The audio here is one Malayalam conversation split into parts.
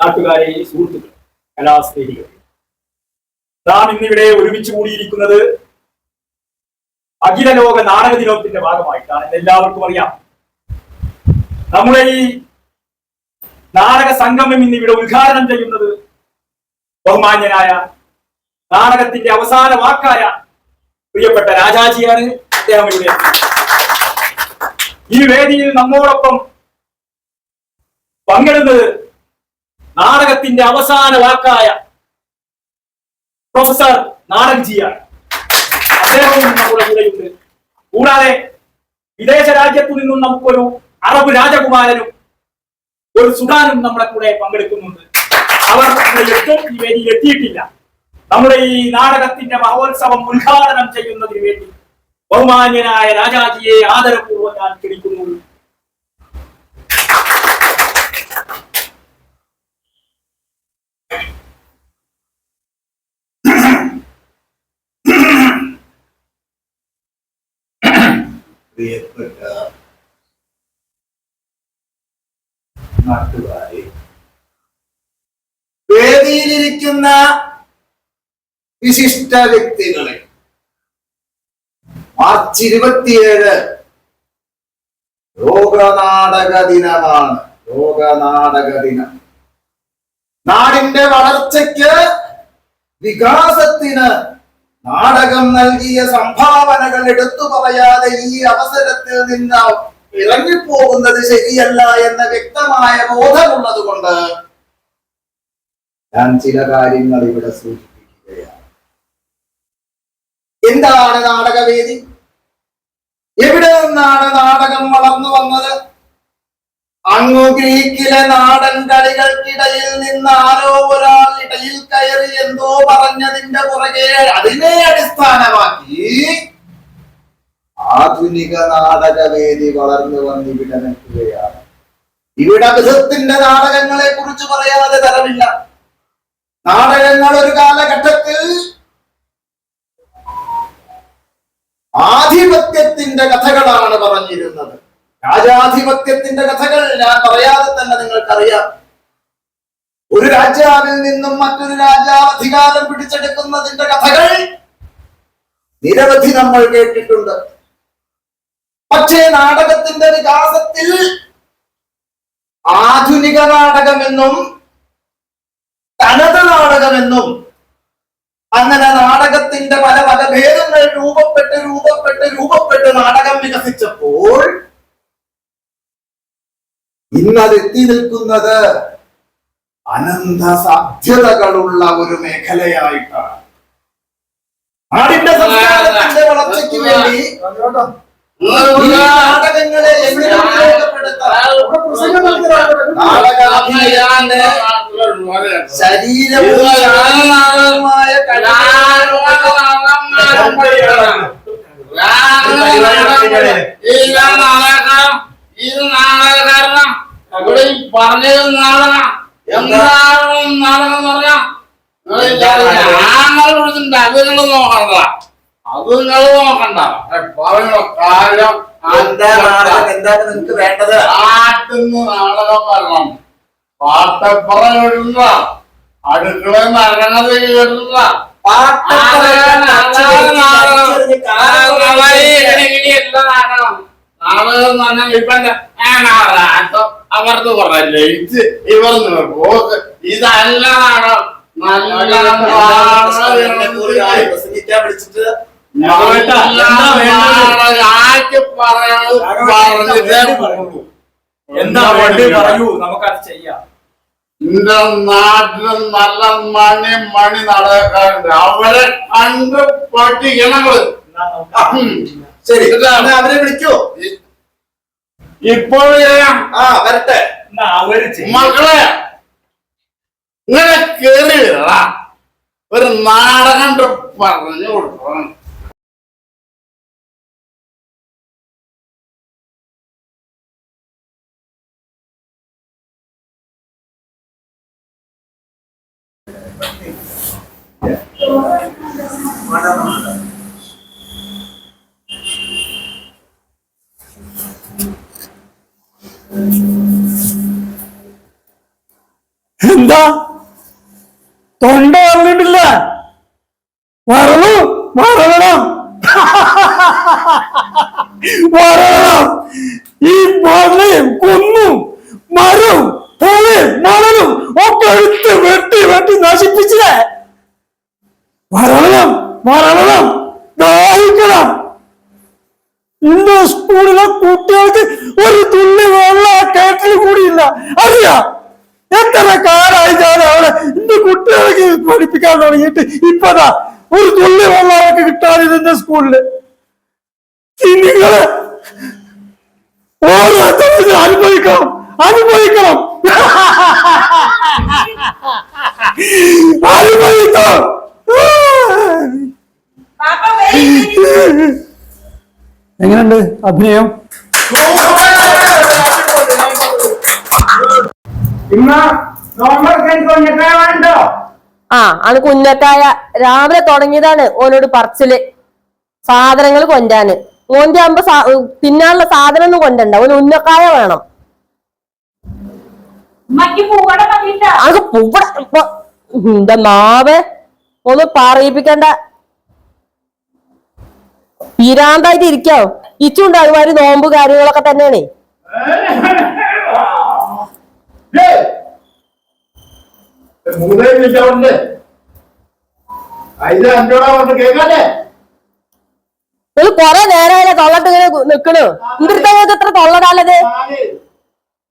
നാട്ടുകാരെ സുഹൃത്തുക്കൾ കലാസ്നേഹികൾ നാം ഇന്നിവിടെ ഒരുമിച്ച് കൂടിയിരിക്കുന്നത് അഖില ലോക നാടക ദിനത്തിന്റെ ഭാഗമായിട്ടാണ്. എല്ലാവർക്കും അറിയാം. നമ്മുടെ ഈ നാടക സംഗമം ഇന്നിവിടെ ഉദ്ഘാടനം ചെയ്യുന്നത് ബഹുമാന്യനായ നാടകത്തിന്റെ അവസാന വാക്കായ പ്രിയപ്പെട്ട രാജാജിയാണ് അദ്ദേഹം ഇവിടെ. ഈ വേദിയിൽ നമ്മോടൊപ്പം പങ്കിടുന്നത് നാടകത്തിന്റെ അവസാന വാക്കായ പ്രൊഫസർ നാടകജിയാണ് അദ്ദേഹവും നമ്മുടെ കൂടെയുണ്ട്. കൂടാതെ വിദേശ രാജ്യത്തു നിന്നും നമുക്കൊരു അറബ് രാജകുമാരനും ഒരു സുഡാനും നമ്മുടെ കൂടെ പങ്കെടുക്കുന്നുണ്ട്. അവർ എത്തും ഈ വേദിയിൽ എത്തിയിട്ടില്ല. നമ്മുടെ ഈ നാടകത്തിന്റെ മഹോത്സവം ഉദ്ഘാടനം ചെയ്യുന്നതിന് വേണ്ടി ബഹുമാന്യനായ രാജാജിയെ ആദരപൂർവം ഞാൻ ക്ഷണിക്കുന്നു. പ്രിയപ്പെട്ട നാട്ടുകാരെ വേദിയിലിരിക്കുന്ന വിശിഷ്ട വ്യക്തികളെ മാർച്ച് ഇരുപത്തിയേഴ് ലോകനാടക ദിനമാണ് ലോകനാടക ദിനം നാടിന്റെ വളർച്ചയ്ക്ക് വികാസത്തിന് നാടകം നൽകിയ സംഭാവനകൾ എടുത്തു പറയാതെ ഈ അവസരത്തിൽ നിന്ന് ഇറങ്ങിപ്പോകുന്നത് ശരിയല്ല എന്ന വ്യക്തമായ ബോധമുള്ളത് കൊണ്ട് ഞാൻ ചില കാര്യങ്ങൾ ഇവിടെ സൂചിപ്പിക്കുകയാണ് എന്താണ് നാടകവേദി? എവിടെ നിന്നാണ് നാടകം വളർന്നു വന്നത്? അങ്ങു ഗ്രീക്കിലെ നാടൻ കളികൾക്കിടയിൽ നിന്ന് ആരോ ഒരാൾ ഇടയിൽ കയറി എന്തോ പറഞ്ഞതിന്റെ പുറകെ അതിനെ അടിസ്ഥാനമാക്കി ആധുനിക നാടകവേദി വളർന്നു വന്നിവിടെ നിൽക്കുകയാണ്. ഇവിടെ ബിഹത്തിന്റെ നാടകങ്ങളെ കുറിച്ച് പറയാതെ തരമില്ല. നാടകങ്ങൾ ഒരു കാലഘട്ടത്തിൽ ആധിപത്യത്തിന്റെ കഥകളാണ് പറഞ്ഞിരുന്നത്. രാജാധിപത്യത്തിന്റെ കഥകൾ ഞാൻ പറയാതെ തന്നെ നിങ്ങൾക്കറിയാം. ഒരു രാജാവിൽ നിന്നും മറ്റൊരു രാജാവ് അധികാരം പിടിച്ചെടുക്കുന്നതിന്റെ കഥകൾ നിരവധി നമ്മൾ കേട്ടിട്ടുണ്ട്. പക്ഷേ നാടകത്തിന്റെ വികാസത്തിൽ ആധുനിക നാടകമെന്നും തനത് നാടകമെന്നും അങ്ങനെ നാടകത്തിന്റെ പല പല ഭേദങ്ങൾ രൂപപ്പെട്ട് രൂപപ്പെട്ട് രൂപപ്പെട്ട് നാടകം വികസിച്ചപ്പോൾ ഇന്നത് എത്തി നിൽക്കുന്നത് അനന്ത സാധ്യതകളുള്ള ഒരു മേഖലയായിട്ടാണ്. നാടിന്റെ സംസ്കാരത്തിന്റെ വളർച്ചയ്ക്ക് വേണ്ടി നാടകങ്ങളെ എങ്ങനെ ഉപയോഗപ്പെടുത്താം? നാടകാഭിനയത്തിന്റെ ശരീരവും ശാരീരികവുമായ ഇത് നാടകക്കാരനാ ഇവിടെ ഈ പറഞ്ഞത് നാടകം എന്താണ് നാടകം എന്ന് പറഞ്ഞാ ആങ്ങൾ വിളിച്ചിട്ടുണ്ട് അത് നിങ്ങൾ നോക്കണ്ട അത് നിങ്ങൾ നോക്കണ്ട പറഞ്ഞ കാര്യം എന്താണ് നിങ്ങൾക്ക് വേണ്ടത് പാട്ടിന്ന് നാടകം വരണം പാട്ടപ്പുറം കേട്ടില്ല അടുക്കള നടക്കണത് കേട്ടില്ല ഇത് ഇവർന്ന് പോക്ക് ഇതല്ല നാടകം നല്ല വിളിച്ചിട്ട് എന്താ വേണ്ടി പറയൂ. നമുക്കത് ചെയ്യാം. എന്റെ നാട്ടിൽ നല്ല മണി മണി നടക്കാറുണ്ട്. അവരെ കണ്ട് പഠിക്കണങ്ങൾ. ശരി. അവരെ വിളിക്കോ. ചെയ്യാം ആ വരട്ടെ. മക്കളെ ഇങ്ങനെ കേറി ഒരു നാടകം പറഞ്ഞു കൊടുക്കണം എന്താ? തൊണ്ട വന്നിട്ടില്ല മറന്നു മറക്കണം മറക്കണം വെട്ടി വരണം വരണം. ദാഹിക്കണം. ഇന്ന് സ്കൂളിലെ കുട്ടികൾക്ക് ഒരു തുള്ളി വെള്ള കേട്ടിൽ കൂടിയില്ല. അറിയാ. എത്ര കാലായി ഞാൻ അവിടെ ഇന്ന് കുട്ടികൾക്ക് പഠിപ്പിക്കാൻ തുടങ്ങിയിട്ട് ഇപ്പതാ ഒരു തുള്ളി വെള്ളം അവർക്ക് കിട്ടാതിരുന്ന സ്കൂളിൽ. നിങ്ങൾ ഇത് അനുഭവിക്കണം. അനുഭവിക്കണം. അനുഭവിക്കണം. എങ്ങനെയുണ്ട് അഭിനയം? ആ ആണ് കുഞ്ഞക്കായ രാവിലെ തുടങ്ങിയതാണ് ഓനോട് പറച്ചിൽ. സാധനങ്ങൾ കൊണ്ടാന്. ഓന്റെ ആകുമ്പോ സാ- തിന്നാനുള്ള സാധനം ഒന്നും കൊണ്ടണ്ട. ഓന് ഉന്നക്കായ വേണം. അത് പൂവട എന്താ നാവേ ഒന്ന് പറയിപ്പിക്കണ്ട. പിരാന്തായിട്ട് ഇരിക്കാവോ ഇച്ചുണ്ട് അതുമാതിരി നോമ്പ് കാര്യങ്ങളൊക്കെ തന്നെയാണേ. ഒരു കൊറേ നേരമായാലും തൊള്ളട്ട് ഇങ്ങനെ നിക്കണു? ഇവിടുത്തെ എത്ര തൊള്ളടാലത്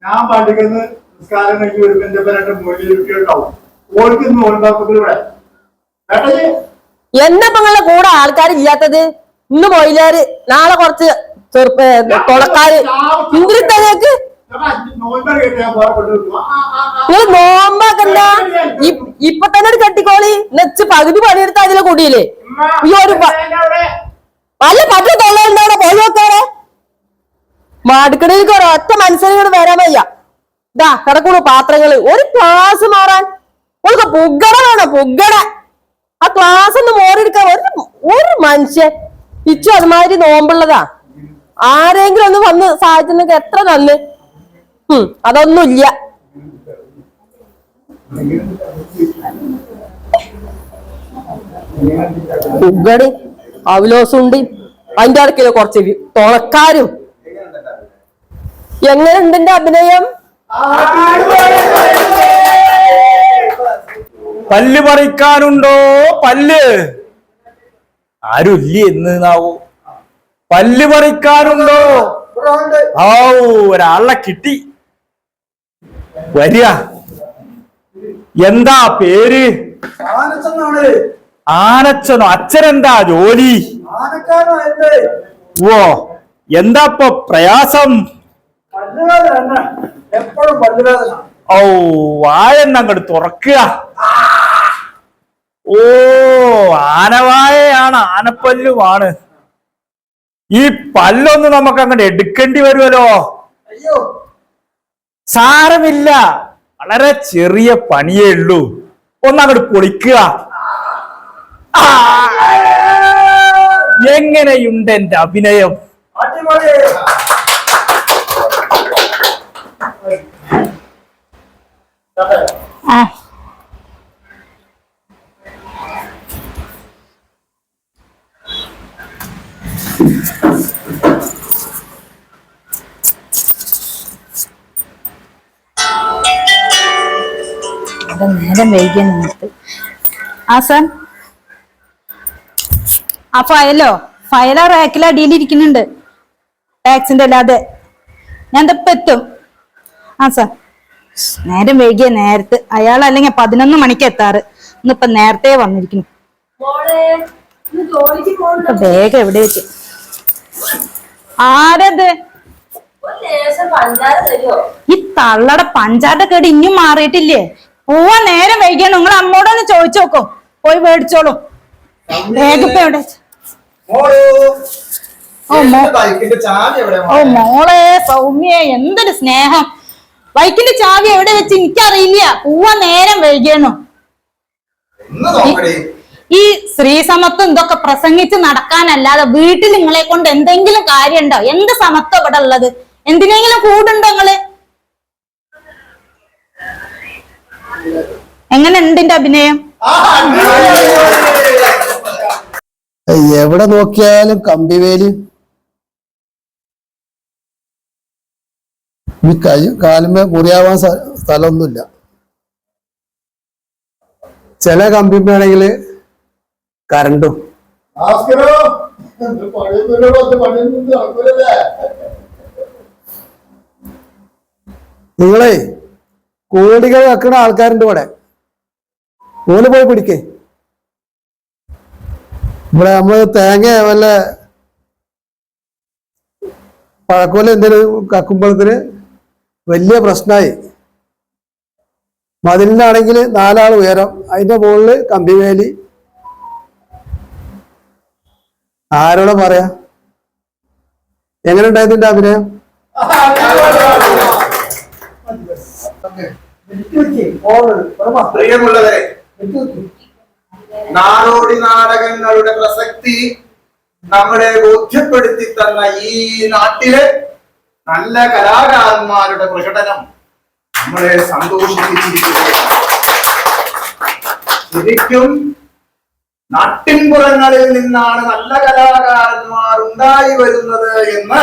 ഞാൻ പഠിക്കുന്ന നിസ്കാരം കഴിഞ്ഞ് ഒരു എന്റെ പേരുടെ മുകളിൽ ഉണ്ടാവും ഓൾക്ക് ഇന്ന് ഓർമ്മത്തിൽ ഇവിടെ. എന്താ നിങ്ങളുടെ കൂടെ ആൾക്കാരില്ലാത്തത് ഇന്ന് മൊയിലാര് നാളെ കുറച്ച് ചെറുപ്പ ആ, ആ. നിങ്ങൾ നോമ്പാക്കണ്ട ഇപ്പൊ തന്നെ ഒരു കെട്ടിക്കോളി. നെച്ച് പകുതി പണിയെടുത്ത അതിലെ കുടിയില്ലേ? ഈ ഒരു അല്ല പത്ത് തൊള്ളയുണ്ടാവിടെ പോയി നോക്കാറേ മാടുക്കടയിലേക്ക് ഒരൊറ്റ ഒറ്റ മനുഷ്യനോട് വരാൻ വയ്യ. ഇതാ കിടക്കണു പാത്രങ്ങൾ. ഒരു ക്ലാസ് മാറാൻ. ഓൾക്ക് പുഗട വേണം ആ ക്ലാസ് ഒന്ന് മോറിയെടുക്കാൻ ഒരു ഒരു മനുഷ്യൻ. ഇച്ചു അതുമാതിരി നോമ്പുള്ളതാ. ആരെങ്കിലും ഒന്ന് വന്ന് സഹായിച്ചെന്നൊക്കെ എത്ര നല്ല? ഉം അതൊന്നുമില്ല. പുഗടി അവലോസുണ്ട്. അതിന്റെ ഇടയ്ക്കിൽ കുറച്ച് തുളക്കാരും. എങ്ങനെ എന്റെ അഭിനയം? പല്ല് പറിക്കാനുണ്ടോ? പല്ല്. ആരുമില്ലേ എന്ന് നാവോ? പല്ല് പറിക്കാനുണ്ടോ? ഓ ഒരാളെ കിട്ടി. വരിക. എന്താ പേര്? ആനച്ചനോ? അച്ഛനെന്താ ജോലി? ഓ എന്താ പ്രയാസം? എപ്പോഴും പല്ലുവേദന ഓ വായെന്ന് അങ്ങോട്ട് തുറക്കുക. ഓ ആനവായയാണ് ആനപ്പല്ലുമാണ് ഈ പല്ലൊന്ന് നമുക്ക് അങ്ങോട്ട് എടുക്കേണ്ടി വരുമല്ലോ അയ്യോ. സാരമില്ല. വളരെ ചെറിയ പണിയേ ഉള്ളൂ. ഒന്നങ്ങോട്ട് പൊളിക്കുക. എങ്ങനെയുണ്ട് എന്റെ അഭിനയം? അടിപൊളി അത് നേരം വൈകിയ നിങ്ങൾക്ക് ആസാൻ ആ ഫയലോ? ഫയൽ ആ റാക്കിൽ അടിയിലിരിക്കുന്നുണ്ട് ടാക്സിന്റെ അല്ലാതെ. ഞാൻ ഇപ്പൊ എത്തും. ആ നേരം വൈകിയ നേരത്ത് അയാൾ അല്ലെങ്കിൽ പതിനൊന്ന് മണിക്ക് എത്താറ്. ഇന്നിപ്പൊ നേരത്തെ വന്നിരിക്കുന്നു. വേഗം എവിടെ വെച്ച്? ആരത്? ഈ തള്ളടെ പഞ്ചാട്ട കേട് ഇനിയും മാറിയിട്ടില്ലേ? പോവാ നേരം വൈകിയാണ് നിങ്ങൾ അമ്മോടൊന്ന് ചോദിച്ചു നോക്കോ. പോയി മേടിച്ചോളൂ. വേഗം ഇപ്പൊ എവിടെ വെച്ച്? മോളു ഓ, മോ- എന്റെ എവിടെ ഓ മോളെ സൗമ്യ എന്തൊരു സ്നേഹം. ബൈക്കിന്റെ ചാവി എവിടെ വെച്ച് എനിക്കറിയില്ല. പോവാൻ നേരം വൈകിയണു ഈ സ്ത്രീ സമത്വം ഇതൊക്കെ പ്രസംഗിച്ച് നടക്കാനല്ലാതെ വീട്ടിൽ നിങ്ങളെ കൊണ്ട് എന്തെങ്കിലും കാര്യമുണ്ടോ? എന്ത് സമത്വം ഇവിടെ ഉള്ളത്? എന്തിനെങ്കിലും കൂടുണ്ടോ നിങ്ങൾ? എങ്ങനെ ഉണ്ട് എന്റെ അഭിനയം? എവിടെ നോക്കിയാലും കമ്പിവേലി. ഈ കൈ കാലുമേ മുറിയാവാൻ സ്ഥ- സ്ഥലമൊന്നുമില്ല. ചില കമ്പിമേണെങ്കിൽ കരണ്ടും. നിങ്ങളെ കോടികൾ വെക്കണ ആൾക്കാരുണ്ട് ഇവിടെ. ഓൽ പോയി പിടിക്കേ. ഇവിടെ നമ്മൾ തേങ്ങ വല്ല പഴക്കോല എന്തെങ്കിലും കക്കുമ്പോഴത്തിന് വലിയ പ്രശ്നമായി മതിലിനാണെങ്കിൽ നാലാൾ ഉയരം അതിന്റെ മുകളിൽ കമ്പിവേലി ആരോടെ പറയാ? എങ്ങനെ ഉണ്ടായതിന്റെ അഭിനയം? പ്രിയമുള്ളവരെ നാടോടി നാടകങ്ങളുടെ പ്രസക്തി നമ്മളെ ബോധ്യപ്പെടുത്തി തന്ന ഈ നാട്ടിലെ നല്ല കലാകാരന്മാരുടെ പ്രകടനം നമ്മളെ സന്തോഷിപ്പിച്ചിരിക്കുകയാണ്. ശരിക്കും നാട്ടിൻപുറങ്ങളിൽ നിന്നാണ് നല്ല കലാകാരന്മാർ ഉണ്ടായി വരുന്നത് എന്ന്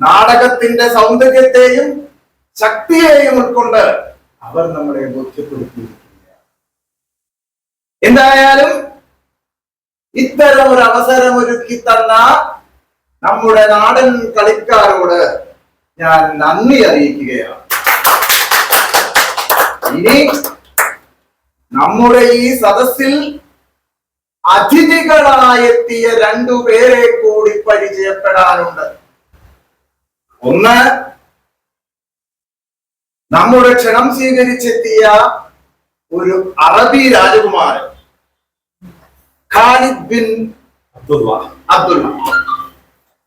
നാടകത്തിന്റെ സൗന്ദര്യത്തെയും ശക്തിയെയും ഉൾക്കൊണ്ട് അവർ നമ്മളെ ബോധ്യപ്പെടുത്തിയിരിക്കുകയാണ്. എന്തായാലും ഇത്തരം ഒരു അവസരം ഒരുക്കി തന്ന നമ്മുടെ നാടൻ കളിക്കാരോട് ഞാൻ നന്ദി അറിയിക്കുകയാണ്. ഇനി നമ്മുടെ ഈ സദസ്സിൽ അതിഥികളായെത്തിയ രണ്ടു പേരെ കൂടി പരിചയപ്പെടാനുണ്ട്. ഒന്ന് നമ്മുടെ ക്ഷണം സ്വീകരിച്ചെത്തിയ ഒരു അറബി രാജകുമാരൻ ഖാലിദ് ബിൻ അബ്ദുള്ള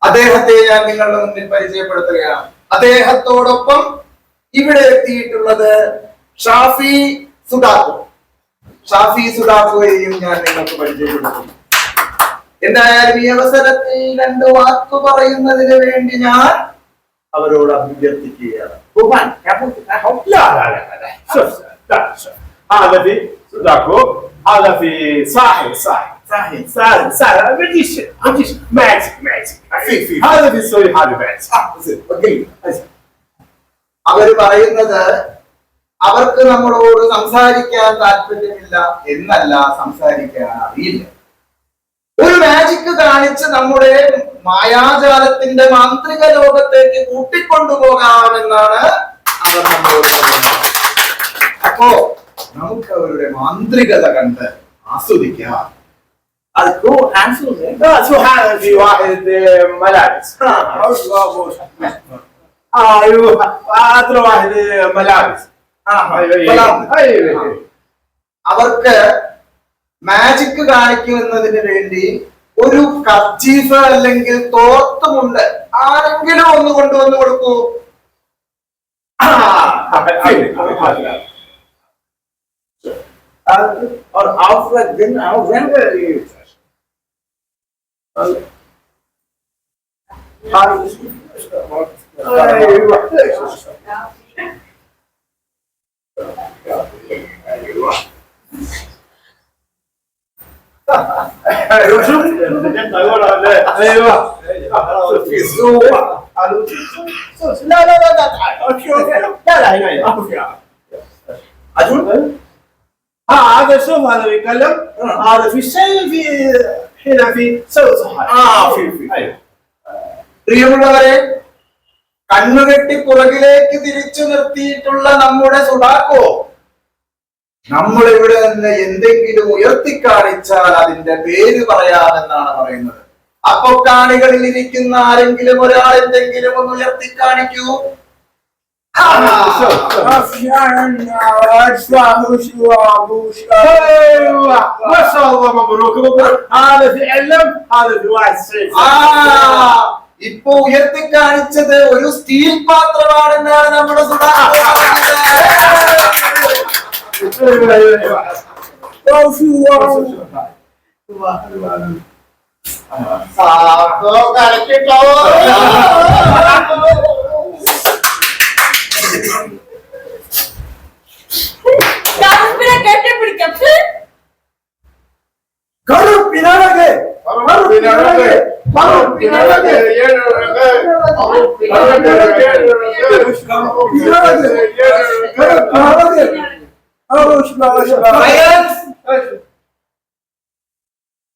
അദ്ദേഹത്തെ ഞാൻ നിങ്ങളുടെ മുന്നിൽ പരിചയപ്പെടുത്തുകയാണ് അദ്ദേഹത്തോടൊപ്പം ഇവിടെ എത്തിയിട്ടുള്ളത് ഷാഫി സുഡാക്കു ഷാഫി സുഡാക്കുവേയും ഞാൻ നിങ്ങൾക്ക് പരിചയപ്പെടുത്തുന്നു എന്തായാലും ഈ അവസരത്തിൽ രണ്ട് വാക്ക് പറയുന്നതിന് വേണ്ടി ഞാൻ അവരോട് അഭ്യർത്ഥിക്കുകയാണ് Silence. Silence. Silence. Magician. Magician. Magic. Magic. How do you show you how അവർ പറയുന്നത് അവർക്ക് നമ്മളോട് സംസാരിക്കാൻ താല്പര്യമില്ല എന്നല്ല സംസാരിക്കാൻ അറിയില്ല ഒരു മാജിക് കാണിച്ച് നമ്മുടെ മായാജാലത്തിന്റെ മാന്ത്രിക ലോകത്തേക്ക് കൂട്ടിക്കൊണ്ടുപോകാമെന്നാണ് അവർ നമ്മളോട് പറയുന്നത് അപ്പോ നമുക്ക് അവരുടെ മാന്ത്രികത കണ്ട് ആസ്വദിക്കാം الكو عنصر لا شو هذا في واحد آه، ملابس آه، ايوه هذا واحد آه، ملابس ايوه سلام. ايوه ايوه അവർക്ക് മാജിക് കാണിക്കുമെന്നതിന് വേണ്ടി ഒരു കച്ചീഫ് അല്ലെങ്കിൽ തോർത്തുമുണ്ട് ആരെങ്കിലും ഒന്ന് കൊണ്ടുവന്ന് കൊടുക്കൂ ആ, أيوه أيوه شوف أيوه أيوه لا لا لا لا تعال لا لا هنا عجول هذا شوف هذا بيتكلم. آه. هذا في الشيء في Ah, പ്രിയമുള്ളവരെ കണ്ണുകെട്ടി പുറകിലേക്ക് തിരിച്ചു നിർത്തിയിട്ടുള്ള നമ്മുടെ സുഡാക്കോ നമ്മൾ ഇവിടെ നിന്ന് എന്തെങ്കിലും ഉയർത്തിക്കാണിച്ചാൽ അതിന്റെ പേര് പറയാമെന്നാണ് പറയുന്നത്. അപ്പൊ കാണികളിൽ ഇരിക്കുന്ന ആരെങ്കിലും ഒരാൾ എന്തെങ്കിലും ഒന്ന് ഉയർത്തി കാണിക്കൂ ايوه ما شاء الله مبروك مبروك هذا في علم هذا في واحد سيف ആ ഇപ്പൊ ഉയർത്തിക്കാണിച്ചത് ഒരു സ്റ്റീൽ പാത്രമാണെന്നാണ് നമ്മുടെ സുഡാക്കോ പറഞ്ഞത്. ايوه ايوه സാധോ കലക്കിട്ടോ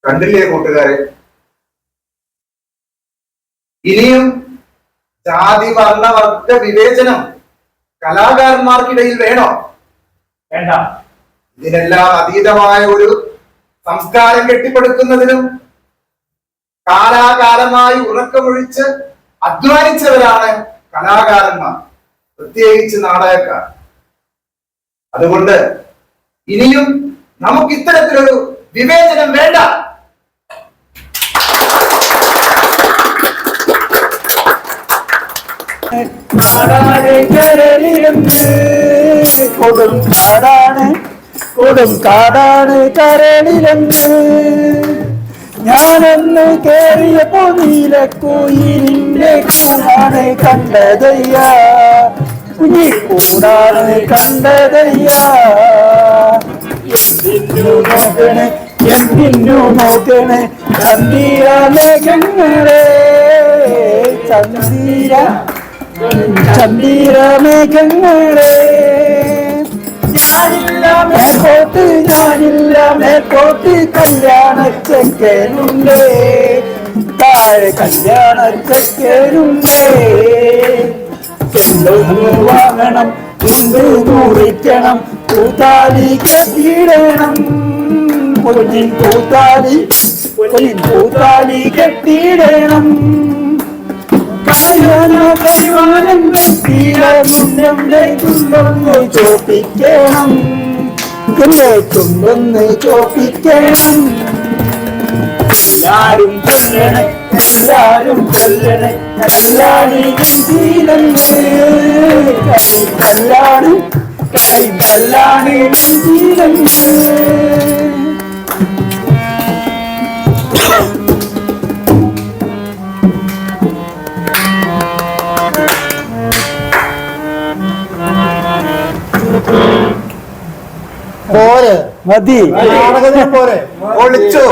കണ്ടില്ലേ കൂട്ടുകാരെ? ഇനിയും ജാതി വർണ വർഗ വിവേചനം കലാകാരന്മാർക്കിടയിൽ വേണോ? വേണ്ട. ഇതിനെല്ലാം അതീതമായ ഒരു സംസ്കാരം കെട്ടിപ്പടുക്കുന്നതിനും കാലാകാലമായി ഉറക്കമൊഴിച്ച് അധ്വാനിച്ചവരാണ് കലാകാരന്മാർ പ്രത്യേകിച്ച് നാടകക്കാർ. അതുകൊണ്ട് ഇനിയും നമുക്ക് ഇത്തരത്തിലൊരു വിവേചനം വേണ്ട. കൊടും കാടാണ് കൊടും കാടാണ് കരളിലെന്ന്. ഞാനെന്ന് കേറിയപ്പോ നീലക്കുയിലിന്റെ കൂടാണ് കണ്ടതയ്യ. കുഞ്ഞി കൂടാതെ കണ്ടതയ്യ. എന്തിനു നോക്കണേ എന്തിനു നോക്കണേ ചന്ദിര മേഘങ്ങളെ ചന്ദിര ചന്ദിരമേഘങ്ങളെ ഞാനില്ല മേൽക്കോട്ട് ഞാനില്ല മേൽക്കോട്ട് കല്യാണ ചെക്കനുണ്ടേ താഴെ കല്യാണ ചെക്കനുണ്ടേ ചെല്ലൊന്ന് വാങ്ങണം തുണ്ട് കുറിക്കണം കൂത്താലി കെട്ടിയിടണം. കുഞ്ഞിൻ കൂത്താലി കുഞ്ഞിൻ കൂത്താലി കെട്ടിയിടണം. ചുണ്ടൊന്ന് ചോപ്പിക്കണം. എല്ലാരും കൊല്ലണേ എല്ലാരും കൊല്ലണേ കല്ലാണിയും ഗംഭീരന്ന് കൈ കല്യാണി കൈ കല്യാണി ഗംഭീരന്ന് പോരെ. മതി. പോരെ. ഒളിച്ചു